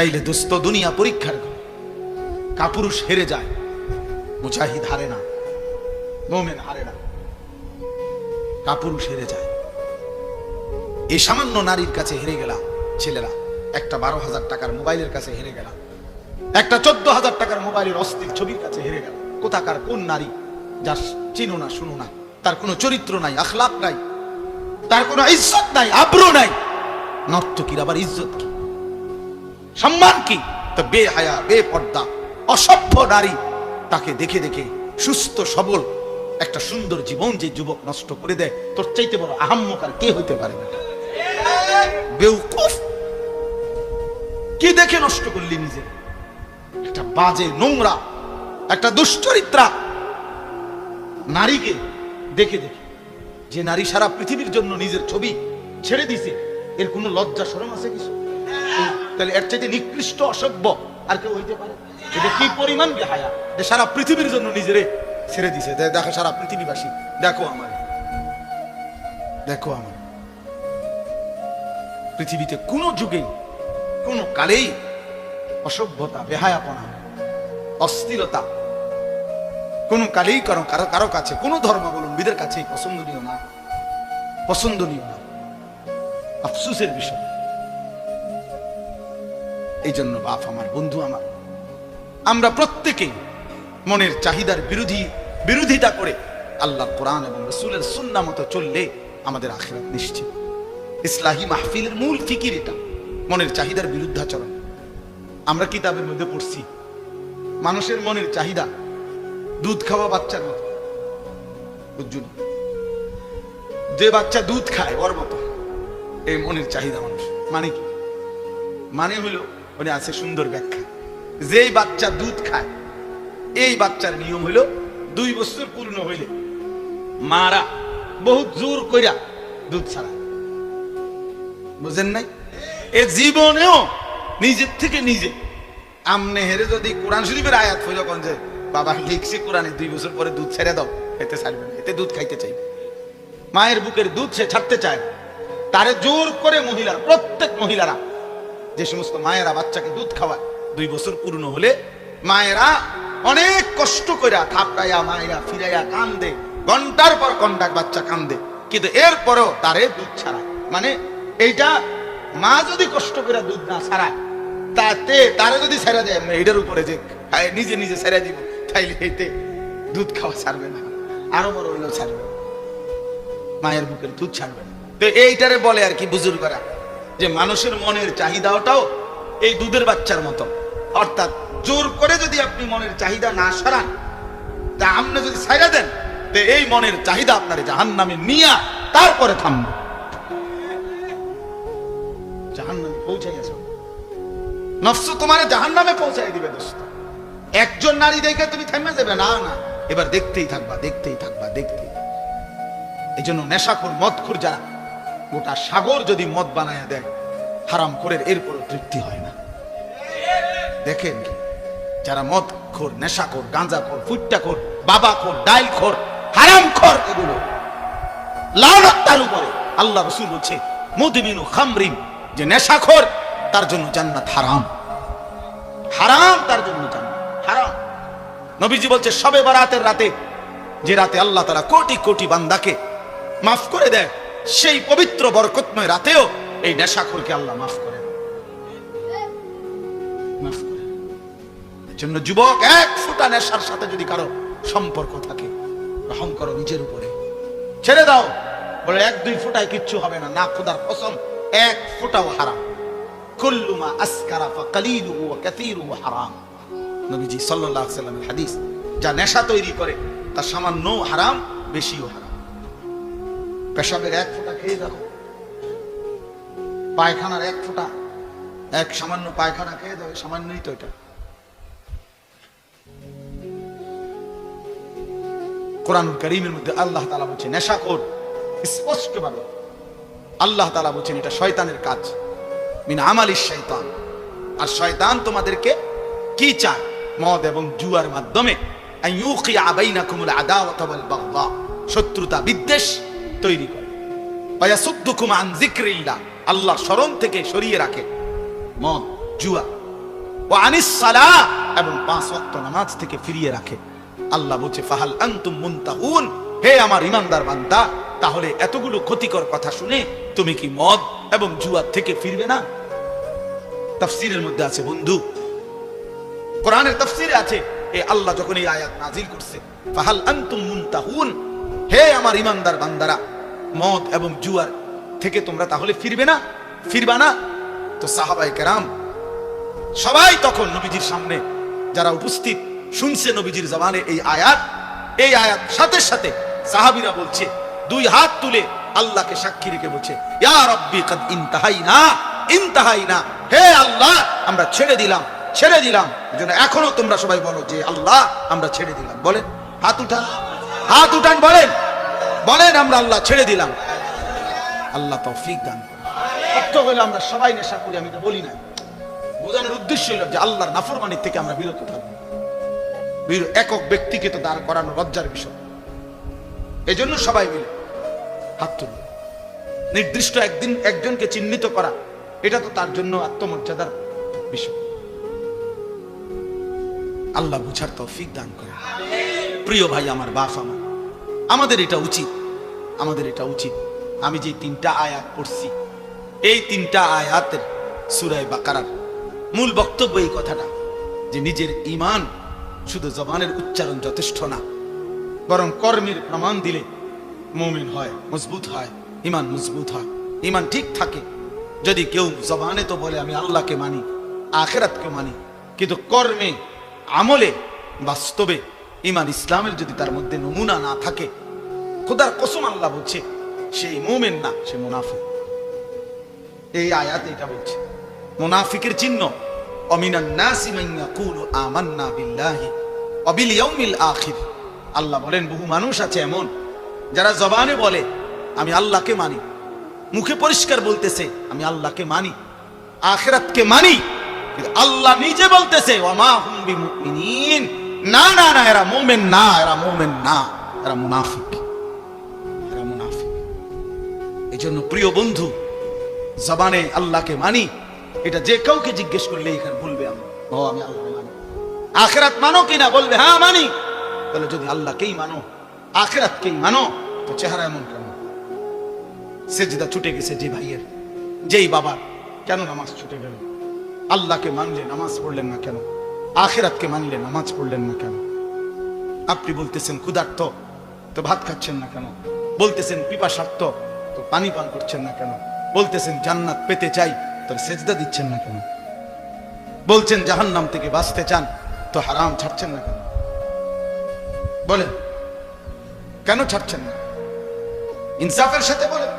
তাইলে দোস্ত দুনিয়া পরীক্ষার ঘর। কাপুরুষ হেরে যায়, মুজাহিদ হারে না, মোমেন হারে না। কাপুরুষ হেরে যায়। এই সামান্য নারীর কাছে হেরে গেলাম ছেলেরা, একটা বারো হাজার টাকার মোবাইলের কাছে হেরে গেলাম একটা চোদ্দ হাজার টাকার মোবাইলের অস্থির ছবির কাছে হেরে গেল। কোথাকার কোন নারী যার চিনো না, শুনো না, তার কোনো চরিত্র নাই আখলাপ নাই, তার কোনো ইজ্জত নাই, আব্রু নাই। নর্তকীর আবার ইজ্জত কি? সম্মান কি? তো বে পর্দা, অসভ্য নারী তাকে দেখে দেখে সুস্থ, সবল একটা সুন্দর জীবন যে যুবক নষ্ট করে দেয়, তোর চাইতে বড় আহাম্মকার কে হইতে পারে না? বেউকুফ! কি দেখে নষ্ট করলি নিজে? একটা বাজে নোংরা, একটা দুশ্চরিত্রা নারীকে দেখে দেখে। যে নারী সারা পৃথিবীর জন্য নিজের ছবি ছেড়ে দিছে, এর কোনো লজ্জা শরম আছে কিছু? তাহলে এর চাইতে নিকৃষ্ট, অসভ্য, আর কেউ হইতে পারে। এটা কি পরিমাণ বেহায়া? যে সারা পৃথিবীর জন্য নিজেরে ছেড়ে দিছে। দেখো সারা পৃথিবীবাসী, দেখো আমার দেখো আমার পৃথিবীতে কোনো যুগেই, কোনো কালেই অসভ্যতা, বেহায়াপনা, অস্থিরতা, কোনো কালেই কারও কারও কারও কাছে, কোনো ধর্মাবলম্বীদের কাছেই পছন্দনীয় না। পছন্দনীয় না। আফসুসের বিষয়। এই জন্য বাপ আমার, বন্ধু আমার, আমরা প্রত্যেকে মনের চাহিদার বিরোধী, বিরোধিতা করে আল্লাহ কোরআন এবং রসুলের সুন্না মতো চললে আমাদের আখিরাত নিশ্চিত। ইসলাহী মাহফিলের মূল ফিকির এটা, মনের চাহিদার বিরুদ্ধাচরণ। আমরা কিতাবের মধ্যে পড়ছি, মানুষের মনের চাহিদা, দুধ খাওয়া বাচ্চার মতো। বুঝুন যে বাচ্চা দুধ খায়, ওর মতো। এই মনের চাহিদা মানুষ মানে কি? মানে হলো মানে আছে সুন্দর ব্যাখ্যা। যেই বাচ্চা দুধ খায়, এই বাচ্চার নিয়ম হলো দুই বছর পূর্ণ হইলে মারা বহুত জোর কইরা দুধ ছাড়া বুঝেন নাই? এ জীবনেও নিজের থেকে নিজে আমনে হেরে যদি কোরআন শরীফের আয়াত হইল কোন যে, বাবা লিখছি কোরআনে দুই বছর পরে দুধ ছেড়ে দাও, এতে ছাড়বে না, এতে দুধ খাইতে চাই মায়ের বুকের দুধ সে ছাড়তে চায় তারে জোর করে মহিলারা, প্রত্যেক মহিলারা যে সমস্ত মায়েরা বাচ্চাকে দুধ খাওয়ায় দুই বছর পূর্ণ হলে মায়েরা অনেক কষ্ট করে থাপড়াইয়া মায়েরা ফিরাইয়া কান্দে ঘণ্টার পর ঘণ্টা বাচ্চা কান্দে। কিন্তু এরপরেও তারে দুধ ছাড়া মানে এইটা মা যদি কষ্ট করে দুধ না ছাড়ায় তাতে তারে যদি ছেড়ে দেয় এটার উপরে যে নিজে নিজে ছেড়ে দিব তাইলে এতে দুধ খাওয়া ছাড়বে না আরও বড় হইলেও ছাড়বে মায়ের বুকের দুধ ছাড়বে না। তো এইটারে বলে আর কি বুজুর্গরা। যে মানুষের মনের চাহিদাটাও এই দুধের বাচ্চার মতো। অর্থাৎ জোর করে যদি আপনি মনের চাহিদা না সারান, তা আপনি যদি ছাইরা দেন, তো এই মনের চাহিদা আপনার জাহান নামে নিয়ে তারপরে থামবে। জাহান নামে পৌঁছাই নফস তোমার জাহান নামে পৌঁছাই দিবে, দোস্ত। একজন নারী দেখে তুমি থেমে যাবে, না না। এবার দেখতেই থাকবা দেখতেই থাকবা, দেখতেই এই জন্য নেশাখোর, মদখোর যারা গোটা সাগর যদি মদ বানায় দেয়, হারাম করে এরপরও তৃপ্তি হয় না। দেখেন যারা মদ খোর নেশাখোর গাঁজাখোর ফুট্টাখোর বাবাখোর ডাইলখোর হারামখোর এগুলো লানত তার উপরে। আল্লাহ রসুল বলছে, মুদমিনু খামরিন যে নেশাখোর তার জন্য জান্নাত হারাম। হারাম তার জন্য জান্নাত, হারাম। নবীজি বলছে, সবে বারাতের রাতে, যে রাতে আল্লাহ তারা কোটি কোটি বান্দাকে মাফ করে দেয় সেই পবিত্র বরকতময় রাতেও এই নেশাখোরকে আল্লাহ মাফ করে জন্য যুবক, এক ফুটা নেশার সাথে যদি কারও সম্পর্ক থাকে রহম করো নিজের উপরে। ছেড়ে দাও। বলে এক, দুই ফুটায় কিচ্ছু হবে না। না, খোদার কসম, এক ফুটাও হারাম। কুল্লুমা আসকারা ফাকালিলুহু ওয়া কাসীরুহু হারাম। নবীজি সাল্লাল্লাহু আলাইহি সাল্লামের হাদিস, যা নেশা তৈরি করে, তা সামান্য হারাম, বেশিও হারাম। পেশাবের এক ফোঁটা খেয়ে দেখো। পায়খানার এক ফোঁটা, এক সামান্য পায়খানা খেয়ে দেখো, সামান্যই তো এটা। কোরআন করিমের মধ্যে আল্লাহ তালা বলছে নেশাখোর স্পষ্ট ভাবে। আল্লাহ তালা বলছেন, এটা শয়তানের কাজ। মিন আমালি শয়তান। আর শয়তান তোমাদেরকে কি চায়? মদ এবং জুয়ার মাধ্যমে। আদাওয়াতা ওয়াল শত্রুতা বিদ্বেষ তৈরি করে। আল্লাহর স্মরণ থেকে সরিয়ে রাখে। মদ, জুয়া। ও আনিস এবং পাঁচ ওয়াক্ত নামাজ থেকে ফিরিয়ে রাখে। আল্লাহ বলছে, ফাহাল আনতুম মুনতাহুন? হে আমার ইমানদার বান্দা, তাহলে এতগুলো ক্ষতিকর কথা শুনে তুমি কি মদ এবং জুয়ার থেকে ফিরবে না? তাফসিরের মধ্যে আছে, বন্ধু। কোরআনের তাফসিরে আছে, এ আল্লাহ যখন এই আয়াত নাজিল করছে, ফাহাল আনতুম মুনতাহুন? হে আমার ইমানদার বান্দারা, মদ এবং জুয়ার থেকে তোমরা তাহলে ফিরবে না? ফিরবা না? তো সাহাবাই কেরাম, সবাই তখন নবীজির সামনে যারা উপস্থিত শুনছে নবীজির জবানে এই আয়াত এই আয়াত সাথে সাথে সাহাবিরা বলছে, দুই হাত তুলে আল্লাহকে সাক্ষী রেখে বলছে ইনতাহাইনা ইনতাহাইনা, হে আল্লাহ, আমরা ছেড়ে দিলাম ছেড়ে দিলাম। এখনও তোমরা সবাই বলো যে, আল্লাহ, আমরা ছেড়ে দিলাম। বলে হাত উঠান হাত উঠান, বলেন। বলেন, আমরা আল্লাহ ছেড়ে দিলাম। আল্লাহ তৌফিক দান। অর্থ আমরা সবাই নেশা করি, আমি তো বলি না। বোঝানোর উদ্দেশ্য হলো যে আল্লাহর নাফরমানির থেকে আমরা বিরত থাকব একক ব্যক্তিকে তো দাঁড় করানো লজ্জার বিষয়। এজন্য সবাই মিলে হাত তুলবে নির্দিষ্ট একদিন একজনকে চিহ্নিত করা, এটা তো তার জন্য আত্মমর্যাদার বিষয়। আল্লাহ বুঝার তৌফিক দান করে প্রিয় ভাই, আমার বাপ, আমার আমাদের এটা উচিত। আমাদের এটা উচিত। আমি যে তিনটা আয়াত পড়ছি, এই তিনটা আয়াতের সুরায় বাকারার মূল বক্তব্য এই কথাটা, যে নিজের ইমান শুধু জবানের উচ্চারণ যথেষ্ট না, বরং কর্মের প্রমাণ দিলে মুমিন হয়, মজবুত হয় ইমান মজবুত হয়। ইমান ঠিক থাকে। যদি কেউ জবানে তো বলে, আমি আল্লাহকে মানি, আখেরাতকে মানি, কিন্তু কর্মে, আমলে, বাস্তবে ইমান ইসলামের যদি তার মধ্যে নমুনা না থাকে খোদার কসম আল্লাহ বলছে, সেই মোমেন না, সে মুনাফিক। এই আয়াত এটা বলছে, মুনাফিকের চিহ্ন, অমিনান নাসি মান আমান্না বিল্লাহি ওয়া বিল ইয়াউমিল আখির। আল্লাহ বলেন, বহু মানুষ আছে এমন, যারা জবানে বলে, আমি আল্লাহকে মানি। মুখে পরিষ্কার বলতেছে, আমি আল্লাহকে মানি। আখিরাতকে মানি আল্লাহ নিজে বলতেছে ওয়ামা হুম বিমুমিনিন। না না না, এরা মুমিন না, এরা মুমিন না, এরা মুনাফিক। এই জন্য প্রিয় বন্ধু, জবানে আল্লাহকে মানি, এটা যে কাউকে জিজ্ঞেস করলে এখানে বলবে আমি আমি আল্লাহকে মানি। আখেরাত মানো কিনা বলবে? হ্যাঁ মানি। তাহলে যদি আল্লাহকেই মানো, আখেরাতকেই মানো, তো চেহারা এমন কেন? সেজদা ছুটে গেছে যে ভাইয়ের, যেই বাবার। কেন নামাজ ছুটে গেল? আল্লাহকে মানলে নামাজ পড়লেন না কেন? আখেরাতকে মানলে নামাজ পড়লেন না কেন? আপনি বলতেছেন, ক্ষুধার্ত, তো ভাত খাচ্ছেন না কেন? বলতেছেন, পিপাসার্থ পানি পান করছেন না কেন? বলতেছেন, জান্নাত পেতে চাই। তো সেজদা দিচ্ছেন না কেন? বলছেন, জাহান্নাম থেকে বাঁচতে চান, তো হারাম ছাড়ছেন না কেন? বলেন, কেন ছাড়ছেন না? ইনসাফের সাথে বলেন,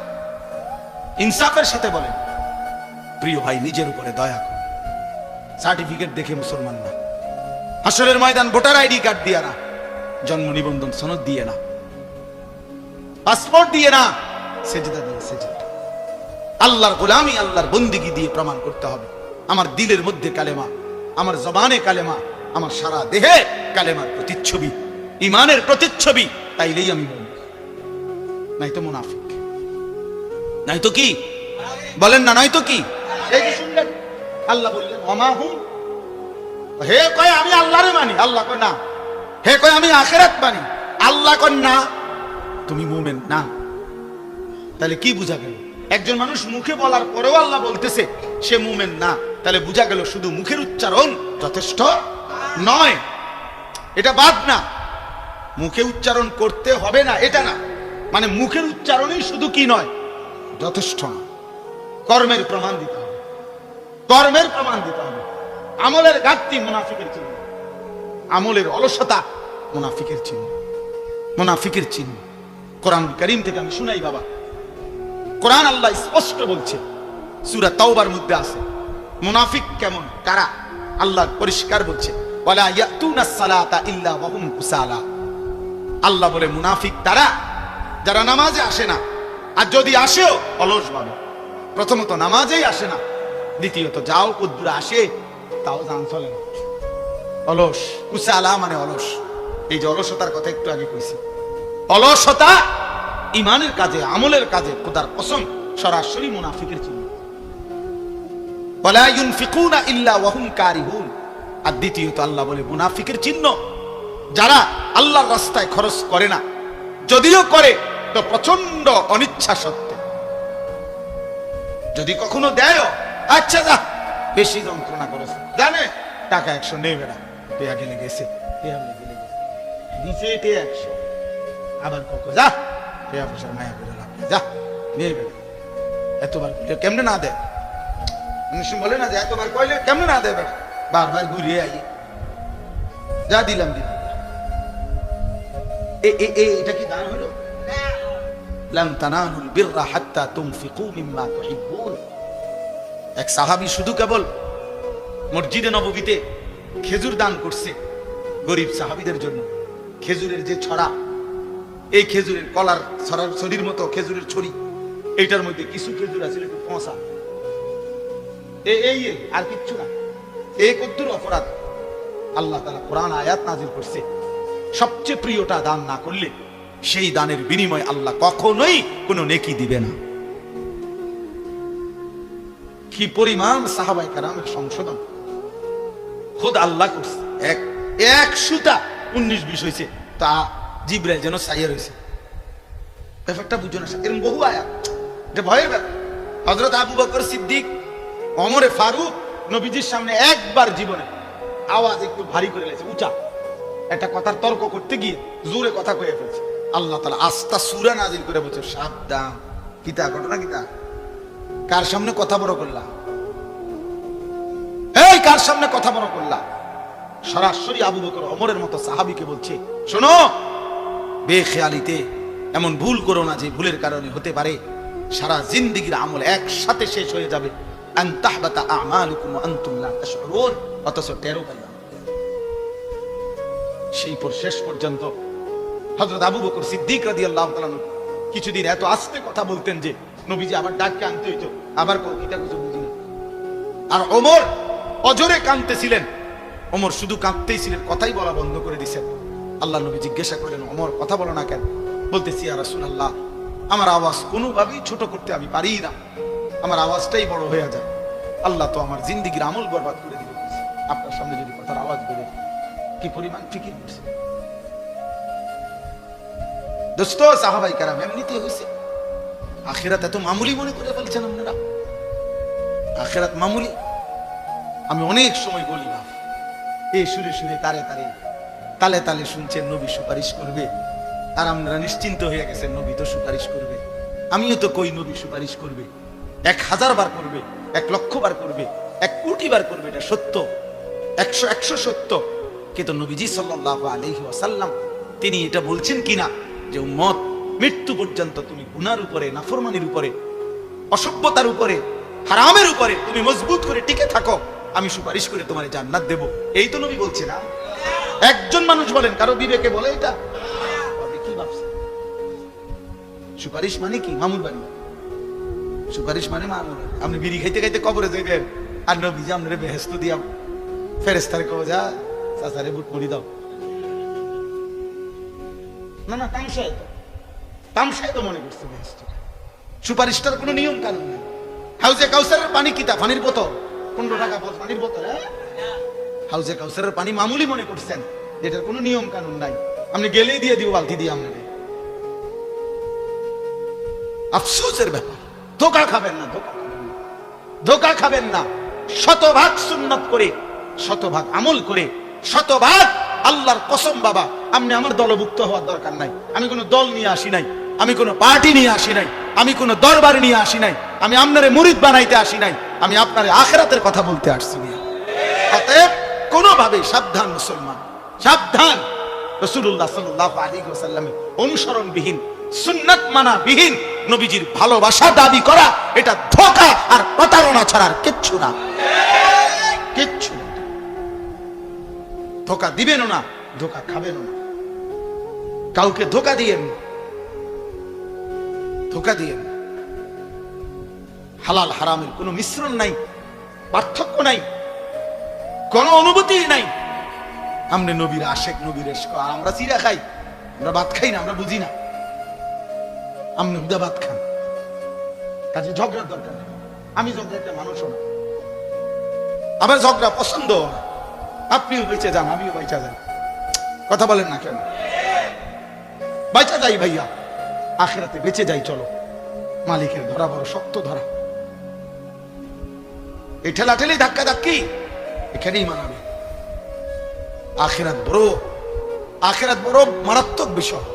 ইনসাফের সাথে বলেন, প্রিয় ভাই, নিজের উপরে দয়া করুন সার্টিফিকেট দেখে মুসলমান না। হাসরের ময়দান ভোটার আইডি কার্ড দিয়ে না। জন্ম নিবন্ধন সনদ দিয়ে না। পাসপোর্ট দিয়ে না। সেজদা দিয়ে সেজদা আল্লাহর গোলামি আল্লাহর বন্দিগি দিয়ে প্রমাণ করতে হবে। আমার দিলের মধ্যে কালেমা, আমার জবানে কালেমা, আমার সারা দেহে কালেমার প্রতিচ্ছবি ইমানের প্রতিচ্ছবি, তাইলেই আমি নাই তো মুনাফিক। নাই তো কি? বলেন না নাই তো কি? এই যে শুনলেন, আল্লাহ বললেন, ওমা হুম? হে কয়, আমি আল্লাহরে মানি। আল্লাহ কয়, না। হে কয়, আমি আখেরাত মানি। আল্লাহ কয়, না। তুমি মুমেন, না। তাহলে কি বুঝা গেল? একজন মানুষ মুখে বলার পরেও আল্লাহ বলতেছে, সে মুমেন না। তাহলে বুঝা গেল শুধু মুখের উচ্চারণ যথেষ্ট নয়। এটা বাদ না। মুখে উচ্চারণ করতে হবে না, এটা না। মানে মুখের উচ্চারণই শুধু কি নয়? যথেষ্ট না। কর্মের প্রমাণ দিতে হবে। কর্মের প্রমাণ দিতে হবে। আমলের ঘাটতি মুনাফিকের চিহ্ন। আমলের অলসতা মুনাফিকের চিহ্ন। মুনাফিকের চিহ্ন। কোরআন করিম থেকে আমি শুনাই, বাবা। কোরআন আল্লাহ স্পষ্ট বলছে। সূরা তাওবার মধ্যে আছে। মুনাফিক কেমন? কারা? আল্লাহ পরিষ্কার বলছে ইয়াতুনা সালাতা ইল্লা ওয়া হুম কুসালা। আল্লাহ বলে, মুনাফিক তারা, যারা নামাজে আসে না। আর যদি আসেও, অলস ভাবে। প্রথমত নামাজেই আসে না। দ্বিতীয়ত, যাও কদ্দুর আসে, তাও জান চলে না। অলস। কুসালা মানে অলস। এই যে অলসতার কথা একটু আগে কইছি। অলসতা ইমানের কাজে, আমলের কাজে খোদার কসম, সরাসরি মুনাফিকের চিহ্ন। আর দ্বিতীয়ত আল্লাহ বলে, মুনাফিকের চিহ্ন, যারা আল্লাহর রাস্তায় খরচ করে না, যদিও করে, তো প্রচণ্ড অনিচ্ছা সত্ত্বে। যদি কখনো দেয় আচ্ছা যা, বেশি যন্ত্রণা করেছে। জানে, টাকা একশো নেই বেড়া টেয়া গেলে গেছে গেলে গেছে। একশো। আবার কখন, যা। মায়া যা, নিয়ে এতবার কেমনে না মানুষ বলে না যে এতবার কইলে কেমনে না বারবার ঘুরিয়ে আই যা দিলাম এটা কি দান হলো? এক সাহাবী শুধু কেবল মসজিদে নববীতে খেজুর দান করছে গরিব সাহাবীদের জন্য। খেজুরের যে ছড়া এই খেজুরের কলার ছড়ার ছড়ির মতো খেজুরের ছড়ি। এইটার মধ্যে কিছু খেজুর আছে একটু পচা। এই আর কিচ্ছু না। এই কদ্দুর অপরাধ। আল্লাহ তাআলা কোরআন আয়াত নাজিল করছে। সবচেয়ে প্রিয়টা দান না করলে সেই দানের বিনিময় আল্লাহ কখনোই কোনো নেকি দিবে না। কি পরিমাণ সাহাবাই কারামের সংশোধন। খোদ আল্লাহ করছে। এক এক সুতা উনিশ বিশ হয়েছে তা জিব্রাইল যেন সাইয়া রয়েছে। ব্যাপারটা বুঝো না, এরকম বহু আয়াত। এটা ভয়ের ব্যাপার। হজরত আবু বকর সিদ্দিক অমরে ফারুক, নবীজির সামনে একবার জীবনে আওয়াজ একটু ভারী করে লেছে উঁচা। একটা কথার তর্ক করতে গিয়ে জোরে কথা কয়ে ফেলছে। আল্লাহ তালা আস্তা সুরা নাজিল করে বলছে, সাবধান। কিতা ঘটনা কিতা কার সামনে কথা বড় করলা? এই, কার সামনে কথা বড় করলা? সরাসরি আবু বকর অমরের মতো সাহাবিকে বলছে, শোনো বেখেয়ালিতে এমন ভুল করো না যে ভুলের কারণে হতে পারে। সারা জিন্দিগির আমল একসাথে শেষ হয়ে যাবে। অথচ টেরও পাইবা সেই পর শেষ পর্যন্ত হযরত আবু বকর সিদ্দিক রাদিয়াল্লাহু তাআলা কিছুদিন এত আস্তে কথা বলতেন যে নবীজি আবার ডাককে আনতে হইতো। আবার কবিতা কিছু বুঝি আর ওমর অজরে কাঁদতেছিলেন। ওমর শুধু কাঁদতেই ছিলেন, কথাই বলা বন্ধ করে দিছেন। আল্লাহ নবী জিজ্ঞাসা করলেন, ওমর, কথা বলো না কেন? বলতেছি আর রাসূলুল্লাহ, আমার আওয়াজ কোনোভাবেই ছোট করতে আমি পারি না। আমার আওয়াজটাই বড় হয়ে যায়। আল্লাহ তো আমার জিন্দিগির আমল বরবাদ করে দিবে। আপনার সামনে যদি কথার আওয়াজ বেরোয় কি পরিমাণ ফিকির করছে দোস্ত, সাহাবাই কারাম এমনিতে হয়েছে। আখেরাত এত মামুলি মনে করে ফেলছেন আপনারা। আখেরাত মামুলি। আমি অনেক সময় বলি না। এই সুরে সুরে তারে তারে তালে তালে শুনছেন নবী সুপারিশ করবে। আর আপনারা নিশ্চিন্ত হয়ে গেছেন নবী তো সুপারিশ করবে। আমিও তো কই নবী সুপারিশ করবে। এক হাজার বার করবে, এক লক্ষ বার করবে, এক কোটি বার করবে, এটা সত্য। একশো একশো সত্য। কিন্তু নবীজি সাল্লাল্লাহু আলাইহি ওয়াসাল্লাম, তিনি এটা বলছেন কিনা? যে উম্মত, মৃত্যু পর্যন্ত তুমি গুনার উপরে, নাফরমানির উপরে, অসভ্যতার উপরে, হারামের উপরে, তুমি মজবুত করে টিকে থাকো। আমি সুপারিশ করে তোমার জান্নাত দেব। এই তো নবী বলছে না? একজন মানুষ বলেন, কারও বিবেকে বলে এটা? কি সুপারিশ মানে কি? মামুর বাড়ি। সুপারিশ মানে মামুর আপনি বিড়ি খাইতে খাইতে কবরে যাইবেন। আর নবী যে আপনার বেহেস্ত দিয়াম ফেরেস্তারে কো যা, চাচারে বুট মুড়ি দাও। না না, তামসায় তো তামসায় তো মনে করছে বেহেস্ত সুপারিশটার কোনো নিয়ম কানুন নেই। হাউজে কাউসারের পানি কিতা? পানির বোতল? পনেরো টাকা পানির বোতল হ্যাঁ? হাউজে কাউসারের পানি মামুলি মনে করছেন। এটার কোনো নিয়ম কানুন নাই। আপনি গেলেই দিয়ে দিব, বালতি দিয়ে আপনাকে আফসোসের ব্যাপার। ধোকা খাবেন না, ধোকা ধোকা খাবেন না। শতভাগ সুন্নত করে, শতভাগ আমল করে, শতভাগ আল্লাহর কসম বাবা, আপনি আমার দলভুক্ত হওয়ার দরকার নাই। আমি কোনো দল নিয়ে আসি নাই, আমি কোনো পার্টি নিয়ে আসি নাই, আমি কোনো দরবার নিয়ে আসি নাই, আমি আপনারে মুরিদ বানাইতে আসি নাই, আমি আপনার আখেরাতের কথা বলতে আসছি অতএব কোনোভাবে সাবধান মুসলমান, সাবধান। রসুল্লাহ সাল্লাহ আলী ওসাল্লামের অনুসরণবিহীন, সুন্নাত মানা বিহীন নবীজির ভালোবাসা দাবি করা, এটা ধোকা আর প্রতারণা ছাড়ার কিচ্ছু না। কিচ্ছু ধোকা দিবেনও না, ধোকা খাবেনও না। কাউকে ধোকা দিয়েন ধোকা দিয়েন হালাল হারামের কোনো মিশ্রণ নাই, পার্থক্য নাই। কোন অনুভূতি নাই। আমরা নবীর আশেক, নবীর আর আমরা চিরা খাই। আমরা ভাত খাই না, আমরা বুঝি না। আপনি হুদা ভাত খান। কাজে ঝগড়ার দরকার নেই। আমি ঝগড়া একটা মানুষও না। আমার ঝগড়া পছন্দ আপনিও বেঁচে যান, আমিও বেঁচে যান কথা বলেন না কেন? বাইচা যাই ভাইয়া। আখেরাতে বেঁচে যাই, চলো। মালিকের ধরা বড় শক্ত ধরা। এই ঠেলা ঠেলি ধাক্কা ধাক্কি এখানেই মানাবে। আখেরাত বড় আখেরাত বড় মারাত্মক বিষয়।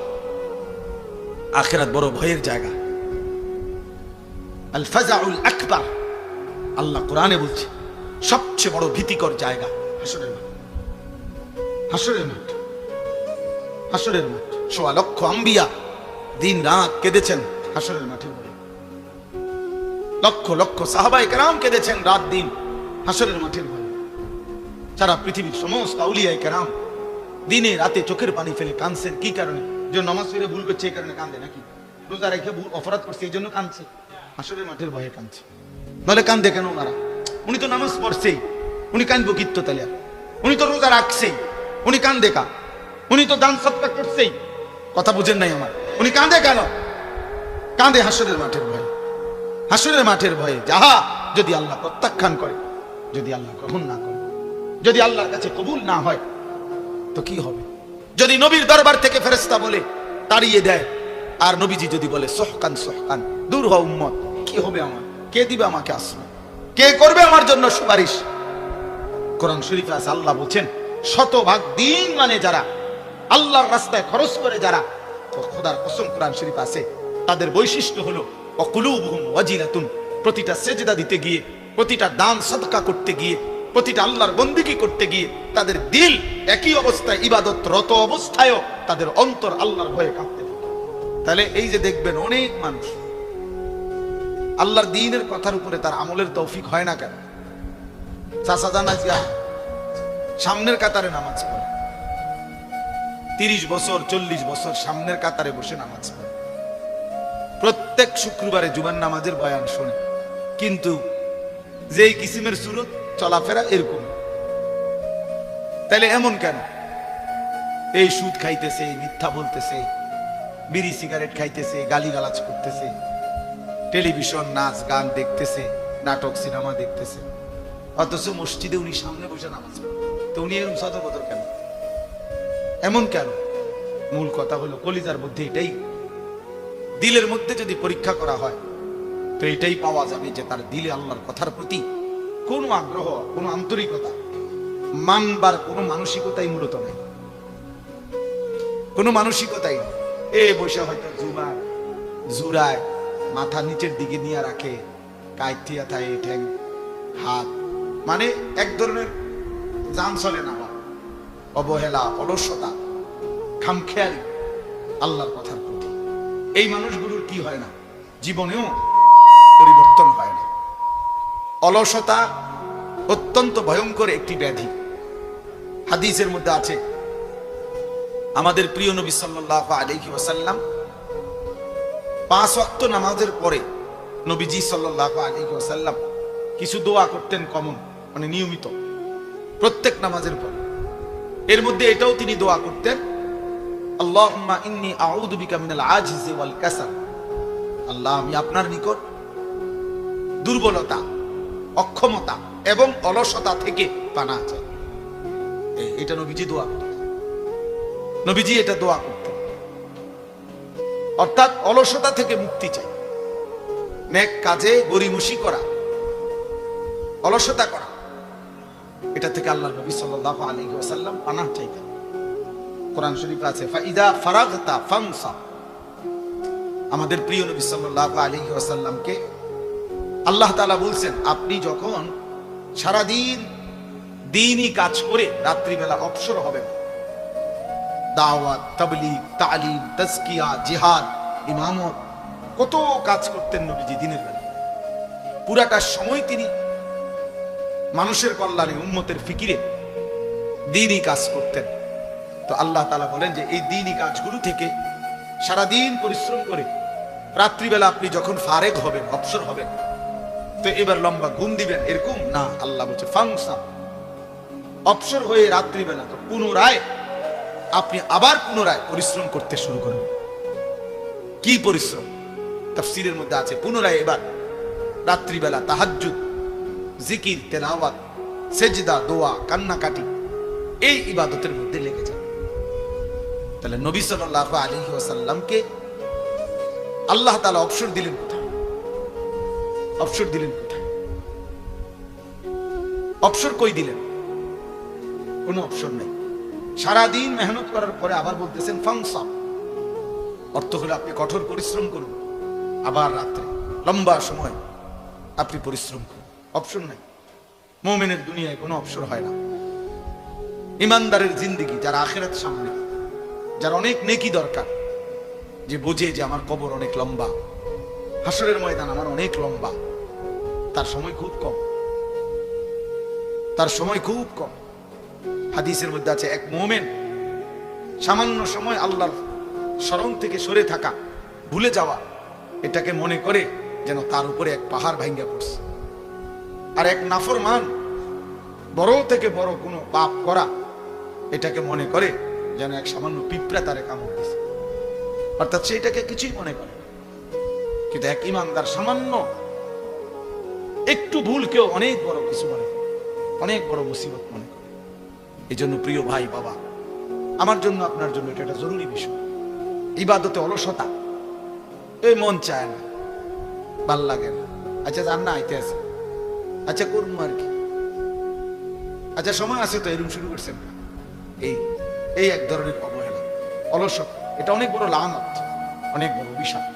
আখেরাত বড় ভয়ের জায়গা। আল ফাজাউল আকবার, আল্লাহ কোরআনে বলছে, সবচেয়ে বড় ভীতিকর জায়গা, হাসরের মাঠ। হাসরের মাঠ হাসরের মাঠ। সোয়া লক্ষ আম্বিয়া দিন রাত কেঁদেছেন হাসরের মাঠে লক্ষ লক্ষ সাহাবাই কেরাম কেঁদেছেন রাত দিন হাসরের মাঠের সারা পৃথিবীর সমস্ত আউলিয়াই কেরাম দিনে রাতে চোখের পানি ফেলে কানছেন কি কারণে? যে নামাজ ফিরে ভুল করছে, এই কারণে কান্দে নাকি? রোজা রেখে ভুল, অপরাধ করছে, এই জন্য কানছে হাসরের মাঠের ভয়ে কানছে নাহলে কান্দে কেন ওনারা? উনি তো নামাজ পড়ছেই। উনি কান্দবো কিত্ত তাহলে উনি তো রোজা রাখছেই। উনি কান্দে কা? উনি তো দান সৎকার করছেই। কথা বুঝেন নাই আমার। উনি কাঁদে কেন? কাঁদে হাসরের মাঠের ভয়ে। হাসরের মাঠের ভয়ে যাহা যদি আল্লাহ প্রত্যাখ্যান করে, যদি আল্লাহ গ্রহণ না করে। যদি আল্লাহর কাছে কবুল না হয়, তো কি হবে? যদি নবীর দরবার থেকে ফেরেস্তা বলে, তাড়িয়ে দেয়, আর নবীজি যদি বলে, সোহকান সোহকান, দূর উম্মত, কি হবে আমার? কে দিবে আমাকে আশ্রয়? কে করবে আমার জন্য সুপারিশ? কোরআন শরীফে আছে আল্লাহ বলছেন, শতভাগ দিন মানে যারা আল্লাহর রাস্তায় খরচ করে যারা খোদার কসম কোরআন শরীফ আছে, তাদের বৈশিষ্ট্য হলো, অকুলুবহুম ওয়াজিলাতুন, প্রতিটা সেজদা দিতে গিয়ে, প্রতিটা দান, সদকা করতে গিয়ে প্রতিটা আল্লাহর বন্দিকি করতে গিয়ে তাদের দিল একই অবস্থায় ইবাদতরত অবস্থায়ও তাদের অন্তর আল্লাহর ভয়ে কাঁপতে থাকে। তাহলে এই যে দেখবেন অনেক মানুষ, আল্লাহর দিনের কথার উপরে তার আমলের তৌফিক হয় না কেন? চাষা জানা সামনের কাতারে নামাজ পড়ে। তিরিশ বছর, চল্লিশ বছর সামনের কাতারে বসে নামাজ পড়ে। প্রত্যেক শুক্রবারে জুবান নামাজের বয়ান শোনে। কিন্তু যেই কিসিমের সুরত চলাফেরা এরকম। তাহলে এমন কেন? এই সুদ খাইতেছে, মিথ্যা বলতেছে, বিড়ি সিগারেট খাইতেছে, গালিগালাজ করতেছে, টেলিভিশন, নাচ, গান দেখতেছে, নাটক, সিনেমা দেখতেছে। অথচ মসজিদে উনি সামনে বসে নামাজ তো উনি এরকম সদবদর কেন? এমন কেন? মূল কথা হলো, কলিজার মধ্যে এটাই, দিলের মধ্যে যদি পরীক্ষা করা হয়, তো এটাই পাওয়া যাবে যে তার দিলে আল্লাহর কথার প্রতি কোনো আগ্রহ, কোনো আন্তরিকতা, মানবার কোনো মানসিকতাই মূলত নেই। কোনো মানসিকতাই এ বসে হয়তো জুমার জুরায় মাথা নিচের দিকে নিয়ে রাখে কাইথিয়া থাই, ঠ্যাং, হাত। মানে এক ধরনের যান চলে না। অবহেলা, অলসতা, খামখেয়ালি আল্লাহর কথার প্রতি। এই মানুষগুলোর কি হয় না? জীবনেও পরিবর্তন হয়। অলসতা অত্যন্ত ভয়ঙ্কর একটি ব্যাধি। হাদিসের মধ্যে আছে, আমাদের প্রিয় নবী সাল্লাল্লাহু আলাইহি ওয়াসাল্লাম পাঁচ ওয়াক্ত নামাজের পরে নবীজি সাল্লাল্লাহু আলাইহি ওয়াসাল্লাম কিছু দোয়া করতেন কমন মানে নিয়মিত, প্রত্যেক নামাজের পর। এর মধ্যে এটাও তিনি দোয়া করতেন, আল্লাহুম্মা ইন্নী আউযু বিকা মিনাল আজজি ওয়াল কাসাল আল্লাহ, আমি আপনার নিকট দুর্বলতা অক্ষমতা এবং অলসতা থেকে পানা এ- এটা নবীজি দোয়া নবীজি এটা দোয়া করতেন। অর্থাৎ অলসতা থেকে মুক্তি চাই। নেক কাজে গরিমুষি করা। অলসতা করা। এটা থেকে আল্লাহ নবী সাল্লাল্লাহু আলাইহি ওয়াসাল্লাম পানাহ চাইতেন। কোরআন শরীফ আছে, ফাইদা ফারাগতা ফানসা। আমাদের প্রিয় নবী সাল্লাল্লাহু আলাইহি ওয়াসাল্লামকে আল্লাহ তালা বলছেন, আপনি যখন সারাদিন দিনই কাজ করে রাত্রিবেলা অবসর হবেন, দাওয়াত, তাবলিগ, তালিম, তাজকিয়া, জিহাদ, ইমামত, কত কাজ করতেন নবীজি দিনের বেলা। পুরাটা সময় তিনি মানুষের কল্যাণে, উম্মতের ফিকিরে দিনই কাজ করতেন। তো আল্লাহ তালা বলেন যে, এই দিনই কাজগুলো থেকে সারাদিন পরিশ্রম করে রাত্রিবেলা আপনি যখন ফারেক হবেন, অবসর হবেন তো এবার লম্বা ঘুম দিবেন, এরকম? না, আল্লাহ বলছে, ফাংশন। অবসর হয়ে রাত্রিবেলা তো পুনরায় আপনি আবার পুনরায় পরিশ্রম করতে শুরু করবেন কি পরিশ্রম? তাফসীরের মধ্যে আছে, পুনরায় এবার রাত্রিবেলা তাহাজ্জুদ, জিকির, তেলাওয়াত, সেজদা, দোয়া, কান্নাকাটি, এই ইবাদতের মধ্যে লেগে যান তাহলে নবী সাল্লাহ আলী ওসাল্লামকে আল্লাহ তালা অবসর দিলেন। অবসর দিলেন কোথায়? অবসর কই দিলেন? কোনো অবসর নেই। সারাদিন মেহনত করার পরে আবার বলতেছেন ফাংশন অর্থ হলে আপনি কঠোর পরিশ্রম করুন। আবার রাত্রে, লম্বা সময় আপনি পরিশ্রম করুন। অপশন নাই। মোমেনের দুনিয়ায় কোনো অপসর হয় না। ইমানদারের জিন্দিগি, যার আখেরাত সামনে, যার অনেক নেকি দরকার, যে বোঝে যে আমার কবর অনেক লম্বা। হাসরের ময়দান আমার অনেক লম্বা। তার সময় খুব কম। তার সময় খুব কম। হাদিসের মধ্যে আছে, এক মোমেন সামান্য সময় আল্লাহর স্মরণ থেকে সরে থাকা, ভুলে যাওয়া, এটাকে মনে করে যেন তার উপরে এক পাহাড় ভাঙ্গা পড়ছে। আর এক নাফরমান, বড় থেকে বড় কোনো পাপ করা, এটাকে মনে করে যেন এক সামান্য পিঁপড়া তারে কামড় দিছে। অর্থাৎ সেটাকে কিছুই মনে করে কিন্তু এক ইমানদার সামান্য একটু ভুল কেউ অনেক বড় কিছু মনে অনেক বড় মুসিবত মনে করে। এই জন্য প্রিয় ভাই, বাবা, আমার জন্য, আপনার জন্য এটা একটা জরুরি বিষয়। ইবাদতে অলসতা। এই মন চায় না। ভালো লাগে না। আচ্ছা জান না, আইতে আছে। আচ্ছা করুন আর কি। আচ্ছা সময় আছে তো এরকম শুরু করছেন। এই এই এক ধরনের অবহেলা। অলসতা। এটা অনেক বড় লানত, অনেক বড় বিষয়